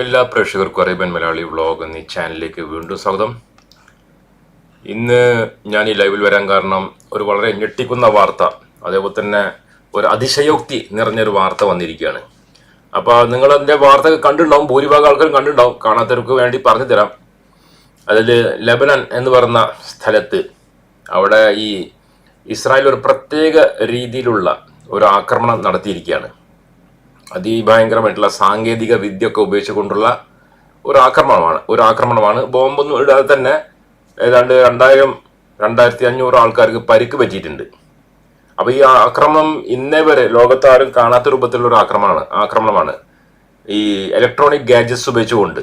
എല്ലാ പ്രേക്ഷകർക്കും Arabian Malayali vlog എന്നീ ചാനലിലേക്ക് വീണ്ടും സ്വാഗതം. ഇന്ന് ഞാൻ ഈ ലൈവിൽ വരാൻ കാരണം ഒരു വളരെ ഞെട്ടിക്കുന്ന വാർത്ത അതേപോലെ തന്നെ ഒരു അതിശയോക്തി നിറഞ്ഞൊരു വാർത്ത വന്നിരിക്കുകയാണ്. അപ്പോൾ നിങ്ങൾ അതിന്റെ വാർത്ത കണ്ടിട്ടുണ്ടാവും ഭൂരിഭാഗം ആൾക്കാരും കണ്ടിട്ടുണ്ടാവും കാണാത്തവർക്ക് വേണ്ടി പറഞ്ഞു തരാം. അതിൽ ലെബനൻ എന്ന് പറയുന്ന സ്ഥലത്ത് അവിടെ ഈ ഇസ്രായേൽ ഒരു പ്രത്യേക രീതിയിലുള്ള ഒരു ആക്രമണം നടത്തിയിരിക്കുകയാണ്. അതിഭയങ്കരമായിട്ടുള്ള സാങ്കേതിക വിദ്യ ഒക്കെ ഉപയോഗിച്ചുകൊണ്ടുള്ള ഒരു ആക്രമണമാണ് ഒരു ആക്രമണമാണ് ബോംബൊന്നും ഇടാതെ തന്നെ ഏതാണ്ട് രണ്ടായിരം രണ്ടായിരത്തി അഞ്ഞൂറ് ആൾക്കാർക്ക് പരിക്ക് പറ്റിയിട്ടുണ്ട്. അപ്പൊ ഈ ആക്രമണം ഇന്നേ വരെ ലോകത്താരും കാണാത്ത രൂപത്തിലുള്ള ഒരു ആക്രമണമാണ് ആക്രമണമാണ്. ഈ ഇലക്ട്രോണിക് ഗാഡ്ജറ്റ്സ് ഉപയോഗിച്ചുകൊണ്ട്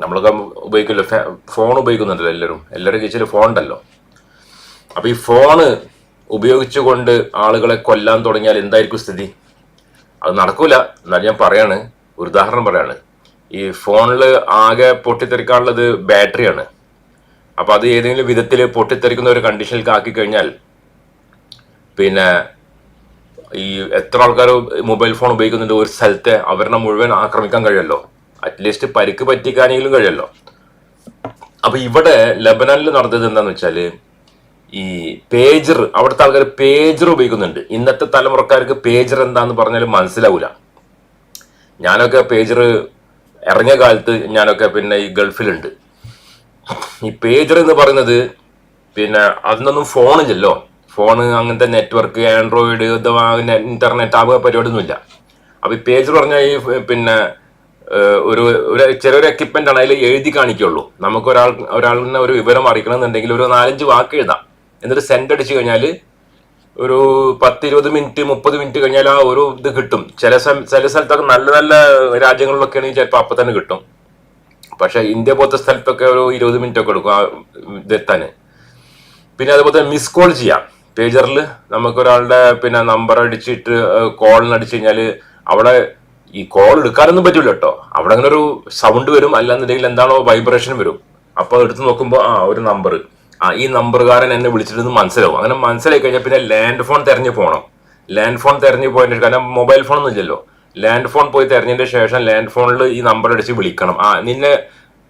നമ്മളൊക്കെ ഉപയോഗിക്കില്ല? ഫോൺ ഉപയോഗിക്കുന്നുണ്ടല്ലോ എല്ലാവരും. എല്ലാവരും കയ്യിൽ ഫോൺ ഉണ്ടല്ലോ. അപ്പൊ ഈ ഫോണ് ഉപയോഗിച്ചുകൊണ്ട് ആളുകളെ കൊല്ലാൻ തുടങ്ങിയാൽ എന്തായിരിക്കും സ്ഥിതി? അത് നടക്കൂല. എന്നാലും ഞാൻ പറയാണ് ഒരു ഉദാഹരണം പറയാണ്. ഈ ഫോണിൽ ആകെ പൊട്ടിത്തെറിക്കാനുള്ളത് ബാറ്ററിയാണ്. അപ്പോൾ അത് ഏതെങ്കിലും വിധത്തിൽ പൊട്ടിത്തെറിക്കുന്ന ഒരു കണ്ടീഷനിലേക്ക് ആക്കി കഴിഞ്ഞാൽ പിന്നെ ഈ എത്ര ആൾക്കാർ മൊബൈൽ ഫോൺ ഉപയോഗിക്കുന്നുണ്ട് ഒരു സ്ഥലത്തെ അവരെ മുഴുവൻ ആക്രമിക്കാൻ കഴിയുമല്ലോ അറ്റ്ലീസ്റ്റ് പരിക്ക് പറ്റിക്കാനെങ്കിലും കഴിയുമല്ലോ അപ്പോൾ ഇവിടെ ലബനാനിൽ നടന്നത് എന്താണെന്ന് വെച്ചാൽ ഈ പേജർ അവിടുത്തെ ആൾക്കാർ പേജർ ഉപയോഗിക്കുന്നുണ്ട്. ഇന്നത്തെ തലമുറക്കാർക്ക് പേജർ എന്താന്ന് പറഞ്ഞാൽ മനസ്സിലാവൂല. ഞാനൊക്കെ പേജർ ഇറങ്ങിയ കാലത്ത് ഞാനൊക്കെ പിന്നെ ഈ ഗൾഫിലുണ്ട്. ഈ പേജർ എന്ന് പറയുന്നത് പിന്നെ അതിനൊന്നും ഫോണില്ലല്ലോ ഫോണ് അങ്ങനത്തെ നെറ്റ്വർക്ക് ആൻഡ്രോയിഡ് ഇന്റർനെറ്റ് ആ പരിപാടിയൊന്നുമില്ല. അപ്പൊ ഈ പേജർ പറഞ്ഞാൽ ഈ പിന്നെ ഒരു ഒരു ചെറിയൊരു എക്യുപ്മെന്റ് ആണ് അതിൽ എഴുതി കാണിക്കുള്ളൂ നമുക്ക് ഒരാൾ ഒരാളിനെ ഒരു വിവരം അറിയിക്കണമെന്നുണ്ടെങ്കിൽ ഒരു നാലഞ്ച് വാക്ക് എഴുതാം. എന്നിട്ട് സെൻഡ് അടിച്ചു കഴിഞ്ഞാൽ ഒരു പത്ത് ഇരുപത് മിനിറ്റ് മുപ്പത് മിനിറ്റ് കഴിഞ്ഞാൽ ആ ഒരു ഇത് കിട്ടും. ചില ചില സ്ഥലത്തൊക്കെ നല്ല നല്ല രാജ്യങ്ങളിലൊക്കെ ആണെങ്കിൽ ചിലപ്പോൾ അപ്പം തന്നെ കിട്ടും. പക്ഷെ ഇന്ത്യ പോലത്തെ സ്ഥലത്തൊക്കെ ഒരു ഇരുപത് മിനിറ്റ് ഒക്കെ എടുക്കും ആ ഇതെത്താൻ പിന്നെ അതുപോലെ തന്നെ മിസ് കോൾ ചെയ്യാം. പേജറിൽ നമുക്ക് ഒരാളുടെ പിന്നെ നമ്പർ അടിച്ചിട്ട് കോളിന് അടിച്ചു കഴിഞ്ഞാൽ അവിടെ ഈ കോൾ എടുക്കാനൊന്നും പറ്റില്ല കേട്ടോ അവിടെ അങ്ങനെ ഒരു സൗണ്ട് വരും. അല്ലാന്നുണ്ടെങ്കിൽ എന്താണോ വൈബ്രേഷൻ വരും. അപ്പോൾ എടുത്ത് നോക്കുമ്പോൾ ആ ഒരു നമ്പർ ആ ഈ നമ്പറുകാരൻ എന്നെ വിളിച്ചിട്ട് മനസ്സിലാവും. അങ്ങനെ മനസ്സിലായി കഴിഞ്ഞാൽ പിന്നെ ലാൻഡ് ഫോൺ തെരഞ്ഞു പോകണം ലാൻഡ് ഫോൺ തെരഞ്ഞു പോയതിന് കാരണം മൊബൈൽ ഫോൺ ഒന്നും ഇല്ലല്ലോ ലാൻഡ് ഫോൺ പോയി തെരഞ്ഞതിന്റെ ശേഷം ലാൻഡ് ഫോണിൽ ഈ നമ്പർ അടിച്ച് വിളിക്കണം. ആ നിന്നെ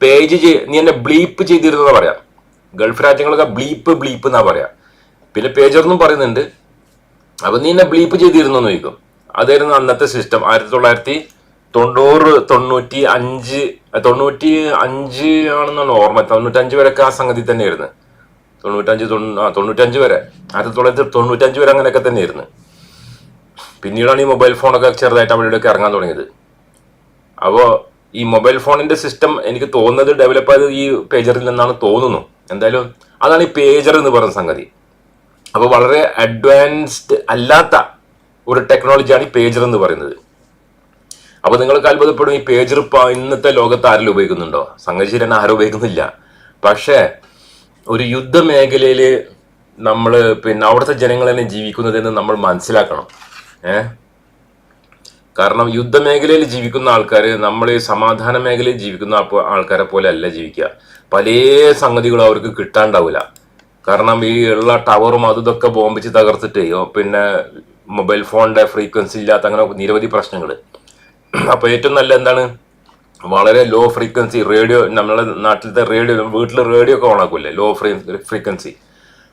പേജ് നീ എന്നെ ബ്ലീപ്പ് ചെയ്തിരുന്നെന്ന് പറയാം. ഗൾഫ് രാജ്യങ്ങളൊക്കെ ബ്ലീപ്പ് ബ്ലീപ്പ് എന്നാ പറയാ. പിന്നെ പേജറെന്നും പറയുന്നുണ്ട്. അപ്പൊ നീ എന്നെ ബ്ലീപ്പ് ചെയ്തിരുന്നു ചോദിക്കും. അതായിരുന്നു അന്നത്തെ സിസ്റ്റം. ആയിരത്തി തൊള്ളായിരത്തി തൊണ്ണൂറ് തൊണ്ണൂറ്റി അഞ്ച് തൊണ്ണൂറ്റി അഞ്ച് ആണെന്നാണ് ഓർമ്മ. തൊണ്ണൂറ്റഞ്ച് വരെയൊക്കെ ആ സംഗതി തന്നെയായിരുന്നു. തൊണ്ണൂറ്റഞ്ച് തൊണ്ണൂ- തൊണ്ണൂറ്റഞ്ച് വരെ. ആയിരത്തി തൊള്ളായിരത്തി തൊണ്ണൂറ്റഞ്ച് വരെ അങ്ങനെയൊക്കെ തന്നെയായിരുന്നു. പിന്നീടാണ് ഈ മൊബൈൽ ഫോണൊക്കെ ചെറുതായിട്ട് അവിടെയൊക്കെ ഇറങ്ങാൻ തുടങ്ങിയത്. അപ്പോൾ ഈ മൊബൈൽ ഫോണിന്റെ സിസ്റ്റം എനിക്ക് തോന്നുന്നത് ഡെവലപ്പ് ആയത് ഈ പേജറിൽ നിന്നാണ് തോന്നുന്നു. എന്തായാലും അതാണ് ഈ പേജർ എന്ന് പറയുന്ന സംഗതി. അപ്പോൾ വളരെ അഡ്വാൻസ്ഡ് അല്ലാത്ത ഒരു ടെക്നോളജിയാണ് ഈ പേജർ എന്ന് പറയുന്നത്. അപ്പോൾ നിങ്ങൾക്ക് അത്ഭുതപ്പെടും ഈ പേജർ ഇന്നത്തെ ലോകത്ത് ആരെങ്കിലും ഉപയോഗിക്കുന്നുണ്ടോ? സംഗതി ശരിയാണ് ആരും ഉപയോഗിക്കുന്നില്ല. പക്ഷേ ഒരു യുദ്ധമേഖലയിൽ നമ്മൾ പിന്നെ അവിടുത്തെ ജനങ്ങൾ തന്നെ ജീവിക്കുന്നതെന്ന് നമ്മൾ മനസ്സിലാക്കണം. ഏഹ് കാരണം യുദ്ധമേഖലയിൽ ജീവിക്കുന്ന ആൾക്കാർ നമ്മൾ സമാധാന മേഖലയിൽ ജീവിക്കുന്ന ആൾക്കാരെ പോലെ അല്ല ജീവിക്കുക. പല സംഗതികളും അവർക്ക് കിട്ടാണ്ടാവില്ല കാരണം ഈ ഉള്ള ടവറും അതും ഇതൊക്കെ ബോംബിച്ച് തകർത്തിട്ട് പിന്നെ മൊബൈൽ ഫോണിന്റെ ഫ്രീക്വൻസി ഇല്ലാത്ത അങ്ങനെ നിരവധി പ്രശ്നങ്ങൾ അപ്പോൾ ഏറ്റവും നല്ല എന്താണ്? വളരെ ലോ ഫ്രീക്വൻസി റേഡിയോ നമ്മുടെ നാട്ടിലത്തെ റേഡിയോ വീട്ടിൽ റേഡിയോ ഒക്കെ ഓണാക്കൂല്ലേ ലോ ഫ്രീ ഫ്രീക്വൻസി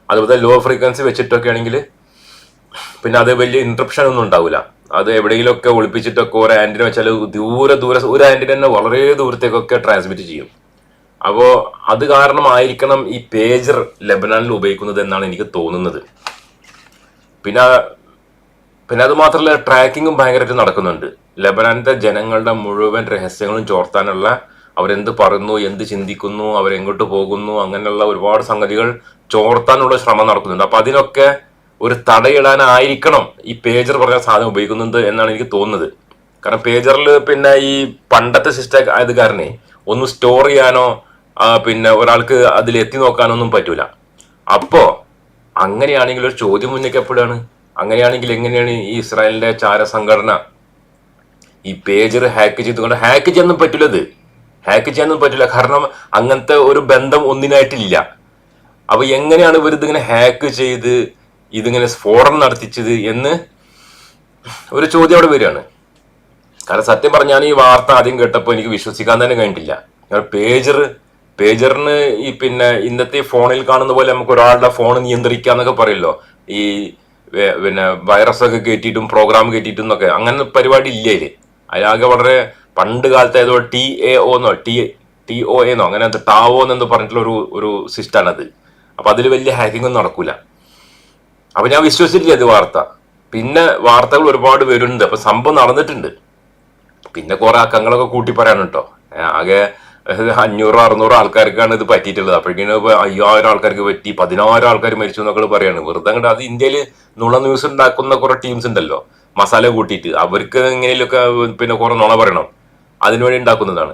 അതുപോലെ ലോ ഫ്രീക്വൻസി വെച്ചിട്ടൊക്കെ ആണെങ്കിൽ പിന്നെ അത് വലിയ ഇൻട്രപ്ഷൻ ഒന്നും ഉണ്ടാവില്ല അത് എവിടെയെങ്കിലുമൊക്കെ ഒളിപ്പിച്ചിട്ടൊക്കെ ഒരു ആന്റിന വെച്ചാൽ ദൂരെ ദൂരെ ഒരു ആന്റിന തന്നെ വളരെ ദൂരത്തേക്കൊക്കെ ട്രാൻസ്മിറ്റ് ചെയ്യും. അപ്പോൾ അത് കാരണമായിരിക്കണം ഈ പേജർ ലെബനാനിൽ ഉപയോഗിക്കുന്നത് എന്നാണ് എനിക്ക് തോന്നുന്നത്. പിന്നെ പിന്നെ അത് മാത്രമല്ല ട്രാക്കിങ്ങും ഭയങ്കരമായിട്ട് നടക്കുന്നുണ്ട്. ലബനാനിന്റെ ജനങ്ങളുടെ മുഴുവൻ രഹസ്യങ്ങളും ചോർത്താനുള്ള അവരെന്ത് പറയുന്നു എന്ത് ചിന്തിക്കുന്നു അവരെങ്ങോട്ട് പോകുന്നു അങ്ങനെയുള്ള ഒരുപാട് സംഗതികൾ ചോർത്താനുള്ള ശ്രമം നടക്കുന്നുണ്ട്. അപ്പൊ അതിനൊക്കെ ഒരു തടയിടാനായിരിക്കണം ഈ പേജർ പറഞ്ഞ സാധനം ഉപയോഗിക്കുന്നത് എന്നാണ് എനിക്ക് തോന്നുന്നത്. കാരണം പേജറിൽ പിന്നെ ഈ പണ്ടത്തെ സിസ്റ്റം ആയത് കാരണേ ഒന്ന് സ്റ്റോർ ചെയ്യാനോ പിന്നെ ഒരാൾക്ക് അതിൽ എത്തി നോക്കാനൊന്നും പറ്റൂല. അപ്പോ അങ്ങനെയാണെങ്കിൽ ഒരു ചോദ്യം ഉന്നയിക്കപ്പെടുകയാണ്. അങ്ങനെയാണെങ്കിൽ എങ്ങനെയാണ് ഈ ഇസ്രായേലിന്റെ ചാര സംഘടന ഈ പേജർ ഹാക്ക് ചെയ്തുകൊണ്ട് ഹാക്ക് ചെയ്യാനൊന്നും പറ്റില്ലത് ഹാക്ക് ചെയ്യാനൊന്നും പറ്റില്ല കാരണം അങ്ങനത്തെ ഒരു ബന്ധം ഒന്നിനായിട്ടില്ല. അപ്പൊ എങ്ങനെയാണ് ഇവർ ഇതിങ്ങനെ ഹാക്ക് ചെയ്ത് ഇതിങ്ങനെ സ്ഫോടനം നടത്തിച്ചത് എന്ന് ഒരു ചോദ്യം അവിടെ വരികയാണ്. കാരണം സത്യം പറഞ്ഞാൽ ഈ വാർത്ത ആദ്യം കേട്ടപ്പോൾ എനിക്ക് വിശ്വസിക്കാൻ തന്നെ കഴിഞ്ഞിട്ടില്ല. പേജർ പേജറിന് ഈ പിന്നെ ഇന്നത്തെ ഫോണിൽ കാണുന്ന പോലെ നമുക്ക് ഒരാളുടെ ഫോൺ നിയന്ത്രിക്കുക എന്നൊക്കെ പറയല്ലോ. ഈ പിന്നെ വൈറസ് ഒക്കെ കയറ്റിയിട്ടും പ്രോഗ്രാം കയറ്റിയിട്ടും ഒക്കെ അങ്ങനെ പരിപാടി ഇല്ലേ അതിലാകെ വളരെ പണ്ട് കാലത്ത് ഏതോ ടി എ ഒ എന്നോ ടി ടി ഒ എന്നോ അങ്ങനെ ടാവോ എന്നു പറഞ്ഞിട്ടുള്ള ഒരു ഒരു സിസ്റ്റാണത് അപ്പൊ അതിൽ വലിയ ഹാക്കിംഗ് ഒന്നും നടക്കൂല. അപ്പൊ ഞാൻ വിശ്വസിച്ചില്ല ഇത് വാർത്ത. പിന്നെ വാർത്തകൾ ഒരുപാട് വരുന്നുണ്ട്. അപ്പൊ സംഭവം നടന്നിട്ടുണ്ട്. പിന്നെ കുറെ അക്കങ്ങളൊക്കെ കൂട്ടി പറയാനുണ്ടോ ആകെ അഞ്ഞൂറ് അറുന്നൂറ് ആൾക്കാർക്കാണ് ഇത് പറ്റിയിട്ടുള്ളത്. ഇപ്പൊ അയ്യായിരം ആൾക്കാർക്ക് പറ്റി പതിനായിരം ആൾക്കാർ മരിച്ചു എന്നൊക്കെ പറയാണ്. വെറുതെ കണ്ട് അത് ഇന്ത്യയിൽ നുള ന്യൂസ് ഉണ്ടാക്കുന്ന കുറെ ടീംസ് ഉണ്ടല്ലോ. മസാല കൂട്ടിയിട്ട്. അവർക്ക് എങ്ങനെയൊക്കെ പിന്നെ കുറെ നുണ പറയണം. അതിനുവേണ്ടി ഉണ്ടാക്കുന്നതാണ്.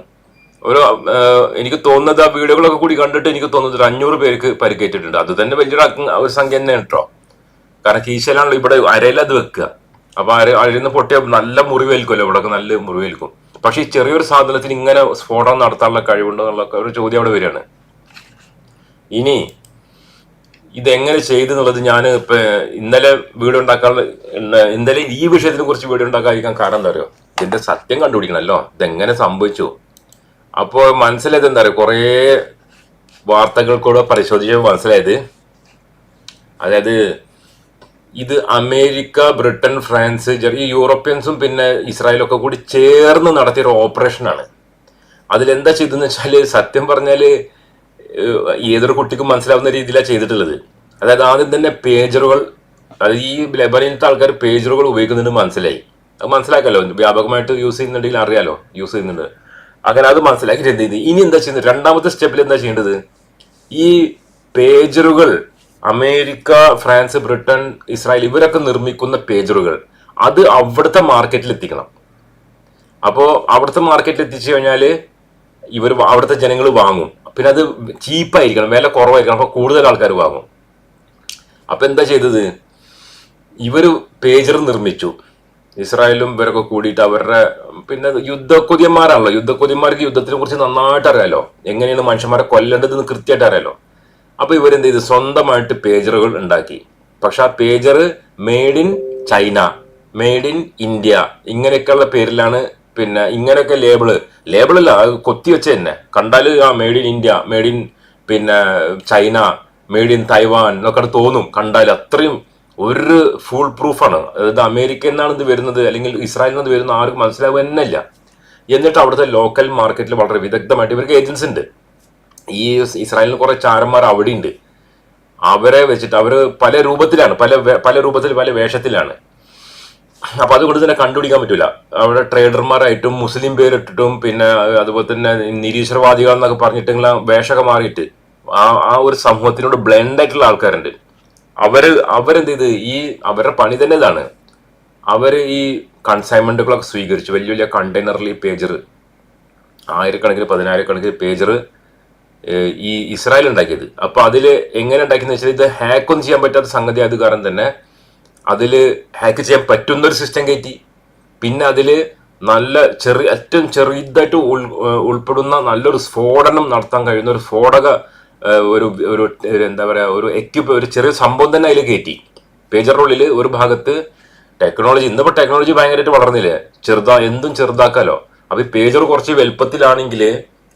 ഒരു എനിക്ക് തോന്നുന്നത് ആ വീഡിയോകളൊക്കെ കൂടി കണ്ടിട്ട് എനിക്ക് തോന്നുന്നത് ഒരു അഞ്ഞൂറ് പേർക്ക് പരിക്കേറ്റിട്ടുണ്ട്. അത് തന്നെ വലിയൊരു ഒരു സംഖ്യ തന്നെയാണ് കേട്ടോ കാരണം കീശയിലാണല്ലോ ഇവിടെ അരയിലത് വെക്കുക. അപ്പൊ അര അരയിൽ നിന്ന് പൊട്ടിയ നല്ല മുറിവേൽക്കുമല്ലോ ഇവിടെ നല്ല മുറിവേൽക്കും. പക്ഷെ ഈ ചെറിയൊരു സാധനത്തിന് ഇങ്ങനെ സ്ഫോടനം നടത്താനുള്ള കഴിവുണ്ടോ എന്നുള്ള ഒരു ചോദ്യം അവിടെ വരികയാണ്. ഇനി ഇതെങ്ങനെ ചെയ്തു എന്നുള്ളത് ഞാൻ ഇപ്പൊ ഇന്നലെ വീഡിയോ ഉണ്ടാക്കാനുള്ള ഇന്ന- ഇന്നലെ ഈ വിഷയത്തിനെ കുറിച്ച് വീഡിയോ ഉണ്ടാക്കാതിരിക്കാൻ കാരണം എന്താ പറയുക ഇതിന്റെ സത്യം കണ്ടുപിടിക്കണമല്ലോ ഇതെങ്ങനെ സംഭവിച്ചു? അപ്പോൾ മനസ്സിലായത് എന്താ പറയുക കുറേ വാർത്തകൾ കൂടെ പരിശോധിച്ച് മനസ്സിലായത്. അതായത് ഇത് അമേരിക്ക ബ്രിട്ടൻ ഫ്രാൻസ് ഈ യൂറോപ്യൻസും പിന്നെ ഇസ്രായേലൊക്കെ കൂടി ചേർന്ന് നടത്തിയ ഒരു ഓപ്പറേഷനാണ്. അതിലെന്താ ചെയ്തെന്ന് വെച്ചാൽ സത്യം പറഞ്ഞാൽ ഏതൊരു കുട്ടിക്കും മനസ്സിലാവുന്ന രീതിയിലാണ് ചെയ്തിട്ടുള്ളത്. അതായത് ആദ്യം തന്നെ പേജറുകൾ അത് ഈ ലെബനിലത്തെ ആൾക്കാർ പേജറുകൾ ഉപയോഗിക്കുന്നുണ്ട് മനസ്സിലായി. അത് മനസ്സിലാക്കല്ലോ വ്യാപകമായിട്ട് യൂസ് ചെയ്യുന്നുണ്ടെങ്കിൽ അറിയാലോ? യൂസ് ചെയ്യുന്നുണ്ട്. അങ്ങനെ അത് മനസ്സിലാക്കി എന്ത് ചെയ്യുന്നത് ഇനി എന്താ ചെയ്യുന്നത്? രണ്ടാമത്തെ സ്റ്റെപ്പിൽ എന്താ ചെയ്യേണ്ടത്? ഈ പേജറുകൾ അമേരിക്ക ഫ്രാൻസ് ബ്രിട്ടൻ ഇസ്രായേൽ ഇവരൊക്കെ നിർമ്മിക്കുന്ന പേജറുകൾ അത് അവിടുത്തെ മാർക്കറ്റിൽ എത്തിക്കണം. അപ്പോൾ അവിടുത്തെ മാർക്കറ്റിൽ എത്തിച്ചു കഴിഞ്ഞാൽ ഇവർ അവിടുത്തെ ജനങ്ങൾ വാങ്ങും. പിന്നെ അത് ചീപ്പായിരിക്കണം വില കുറവായിരിക്കണം അപ്പോൾ കൂടുതൽ ആൾക്കാർ വാങ്ങും. അപ്പോൾ എന്താ ചെയ്തത്? ഇവർ പേജർ നിർമ്മിച്ചു. ഇസ്രായേലും ഇവരൊക്കെ കൂടിയിട്ട് അവരുടെ പിന്നെ യുദ്ധക്കൊതിയന്മാരാണല്ലോ. യുദ്ധക്കൊതിയന്മാർക്ക് യുദ്ധത്തിനെ കുറിച്ച് നന്നായിട്ട് അറിയാലോ. എങ്ങനെയാണ് മനുഷ്യന്മാരെ കൊല്ലേണ്ടതെന്ന് കൃത്യമായിട്ട് അറിയാലോ. അപ്പൊ ഇവരെന്ത് ചെയ്തു? സ്വന്തമായിട്ട് പേജറുകൾ ഉണ്ടാക്കി. പക്ഷെ ആ pager made in China made in India ഇങ്ങനെയൊക്കെയുള്ള പേരിലാണ് പിന്നെ ഇങ്ങനെയൊക്കെ ലേബിൾ ലേബിളല്ല അത് കൊത്തി വെച്ച തന്നെ. കണ്ടാൽ ആ made in India made in പിന്നെ ചൈന മെയ്ഡ് ഇൻ തൈവാൻ എന്നൊക്കെ തോന്നും. കണ്ടാൽ അത്രയും ഒരു ഫുൾ പ്രൂഫാണ് അതായത് അമേരിക്കയിൽ നിന്നാണ് ഇത് വരുന്നത് അല്ലെങ്കിൽ ഇസ്രായേലിൽ നിന്ന് വരുന്ന ആർക്കും മനസ്സിലാവുക തന്നെ എന്നിട്ട് അവിടുത്തെ ലോക്കൽ മാർക്കറ്റിൽ വളരെ വിദഗ്ധമായിട്ട് ഇവർക്ക് ഏജൻസി ഉണ്ട്. ഈ ഇസ്രായേലിന് കുറെ ചാരന്മാർ അവിടെ ഉണ്ട് അവരെ വെച്ചിട്ട് അവർ പല രൂപത്തിലാണ് പല പല രൂപത്തിൽ പല വേഷത്തിലാണ്. അപ്പൊ അതുകൊണ്ട് തന്നെ കണ്ടുപിടിക്കാൻ പറ്റൂല. അവിടെ ട്രേഡർമാരായിട്ടും മുസ്ലിം പേരിട്ടിട്ടും പിന്നെ അതുപോലെ തന്നെ നിരീശ്വരവാദികൾ എന്നൊക്കെ പറഞ്ഞിട്ടുള്ള വേഷമൊക്കെ മാറിയിട്ട് ആ ആ ഒരു സമൂഹത്തിനോട് ബ്ലെൻഡ് ആയിട്ടുള്ള ആൾക്കാരുണ്ട്. അവർ അവരെന്ത് ചെയ്ത്? ഈ അവരുടെ പണി തന്നെ ഇതാണ്. അവർ ഈ കൺസൈൻമെന്റുകളൊക്കെ സ്വീകരിച്ചു. വലിയ വലിയ കണ്ടെയ്നറിൽ ഈ പേജർ ആയിരക്കണക്കിന് പതിനായിരക്കണക്കിന് പേജർ ഈ ഇസ്രായേൽ ഉണ്ടാക്കിയത്. അപ്പൊ അതിൽ എങ്ങനെ ഉണ്ടാക്കിയെന്ന് വെച്ചാൽ ഇത് ഹാക്ക് ഒന്നും ചെയ്യാൻ പറ്റാത്ത സംഗതി ആയത് കാരണം തന്നെ അതിൽ ഹാക്ക് ചെയ്യാൻ പറ്റുന്ന ഒരു സിസ്റ്റം കയറ്റി. പിന്നെ അതിൽ നല്ല ചെറിയ ഏറ്റവും ചെറുതായിട്ട് ഉൾ ഉൾപ്പെടുന്ന നല്ലൊരു സ്ഫോടനം നടത്താൻ കഴിയുന്ന ഒരു സ്ഫോടക ഒരു ഒരു ഒരു എന്താ പറയുക ഒരു എക്യുപ്പ് ഒരു ചെറിയ സംഭവം തന്നെ അതിൽ കയറ്റി. പേജറിനുള്ളിൽ ഒരു ഭാഗത്ത് ടെക്നോളജി ഇന്നിപ്പോൾ ടെക്നോളജി ഭയങ്കരമായിട്ട് വളർന്നില്ലേ? ചെറുതാ എന്തും ചെറുതാക്കാലോ. അപ്പൊ ഈ പേജർ കുറച്ച് വലുപ്പത്തിലാണെങ്കിൽ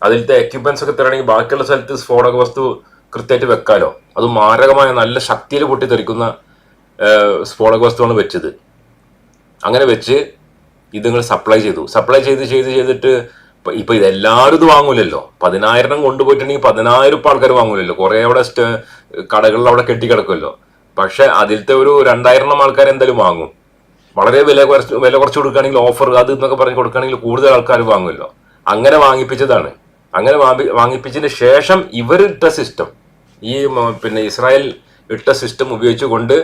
അതിലത്തെ എക്യുപ്മെന്റ്സ് ഒക്കെ തരണമെങ്കിൽ ബാക്കിയുള്ള സ്ഥലത്ത് സ്ഫോടക വസ്തു കൃത്യമായിട്ട് വെക്കാലോ. അത് മാരകമായ നല്ല ശക്തിയിൽ പൊട്ടിത്തെറിക്കുന്ന തെറിക്കുന്ന സ്ഫോടക വസ്തുവാണ് വെച്ചത്. അങ്ങനെ വെച്ച് ഇത് നിങ്ങൾ സപ്ലൈ ചെയ്തു. സപ്ലൈ ചെയ്ത് ചെയ്ത് ചെയ്തിട്ട് ഇപ്പൊ ഇതെല്ലാവരും ഇത് വാങ്ങൂലല്ലോ. പതിനായിരം കൊണ്ടുപോയിട്ടുണ്ടെങ്കിൽ പതിനായിരം ഇപ്പൊ ആൾക്കാർ വാങ്ങൂലല്ലോ. കുറെ അവിടെ കടകളിൽ അവിടെ കെട്ടിക്കിടക്കുമല്ലോ പക്ഷെ അതിലത്തെ ഒരു രണ്ടായിരം ആൾക്കാർ എന്തായാലും വാങ്ങും. വളരെ വില കുറച്ച് വില കുറച്ച് കൊടുക്കുകയാണെങ്കിൽ ഓഫർ അത് എന്നൊക്കെ പറഞ്ഞ് കൊടുക്കുകയാണെങ്കിൽ കൂടുതൽ ആൾക്കാർ വാങ്ങുമല്ലോ അങ്ങനെ വാങ്ങിപ്പിച്ചതാണ്. അങ്ങനെ വാങ്ങി- വാങ്ങിപ്പിച്ചതിന് ശേഷം ഇവരിട്ട സിസ്റ്റം ഈ പിന്നെ ഇസ്രായേൽ ഇട്ട സിസ്റ്റം ഉപയോഗിച്ചുകൊണ്ട്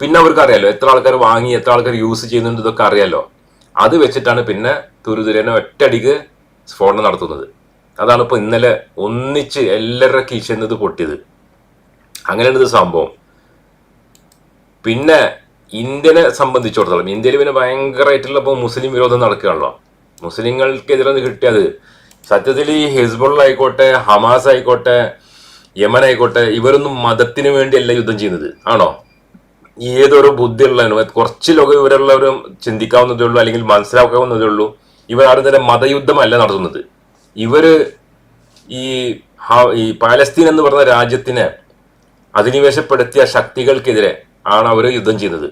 പിന്നെ അവർക്ക് അറിയാലോ എത്ര ആൾക്കാർ വാങ്ങി എത്ര ആൾക്കാർ യൂസ് ചെയ്യുന്നുണ്ട് ഇതൊക്കെ അറിയാലോ. അത് വെച്ചിട്ടാണ് പിന്നെ തുരുതുരനെ ഒറ്റടിക്ക് സ്ഫോടനം നടത്തുന്നത്. അതാണ് ഇപ്പോൾ ഇന്നലെ ഒന്നിച്ച് എല്ലാവരുടെ കീശയിൽ ഇത് പൊട്ടിയത്. അങ്ങനെയാണ് ഇത് സംഭവം. പിന്നെ ഇന്ത്യനെ സംബന്ധിച്ചിടത്തോളം ഇന്ത്യയിൽ പിന്നെ ഭയങ്കരമായിട്ടുള്ള ഇപ്പോൾ മുസ്ലിം വിരോധം നടക്കുകയാണല്ലോ. മുസ്ലിങ്ങൾക്കെതിരെ കിട്ടിയത് സത്യത്തിൽ ഈ ഹിസ്ബുൾ ആയിക്കോട്ടെ ഹമാസ് ആയിക്കോട്ടെ യമൻ ആയിക്കോട്ടെ ഇവരൊന്നും മതത്തിന് വേണ്ടിയല്ല യുദ്ധം ചെയ്യുന്നത്. ആണോ? ഏതൊരു ബുദ്ധിയുള്ളതിനും കുറച്ച് ലോക വിവരമുള്ളവരും ചിന്തിക്കാവുന്നതേ ഉള്ളൂ അല്ലെങ്കിൽ മനസ്സിലാക്കാവുന്നതേ ഉള്ളൂ. ഇവർ ആരും തന്നെ മതയുദ്ധമല്ല നടത്തുന്നത്. ഇവർ ഈ ഈ പാലസ്തീൻ എന്ന് പറഞ്ഞ രാജ്യത്തിനെ അധിനിവേശപ്പെടുത്തിയ ശക്തികൾക്കെതിരെ ആണ് അവർ യുദ്ധം ചെയ്യുന്നത്.